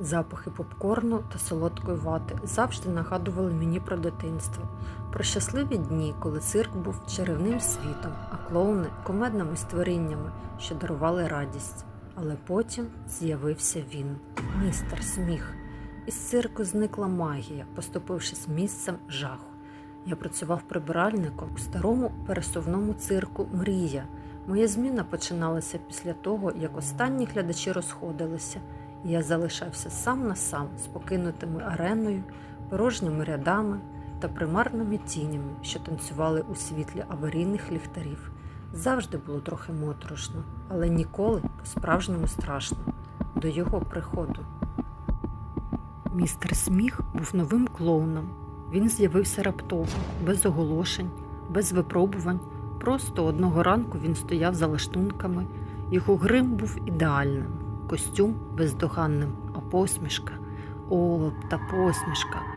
Запахи попкорну та солодкої вати завжди нагадували мені про дитинство, про щасливі дні, коли цирк був чарівним світом, а клоуни комедними створіннями, що дарували радість. Але потім з'явився він, містер Сміх. Із цирку зникла магія, поступившись місцем жаху. Я працював прибиральником у старому пересувному цирку Мрія. Моя зміна починалася після того, як останні глядачі розходилися, я залишався сам на сам з покинутими ареною, порожніми рядами та примарними тінями, що танцювали у світлі аварійних ліхтарів. Завжди було трохи моторошно, але ніколи по-справжньому страшно до його приходу. Містер Сміх був новим клоуном. Він з'явився раптово, без оголошень, без випробувань. Просто одного ранку він стояв за лаштунками. Його грим був ідеальним, костюм бездоганним, а посмішка. олоб та посмішка.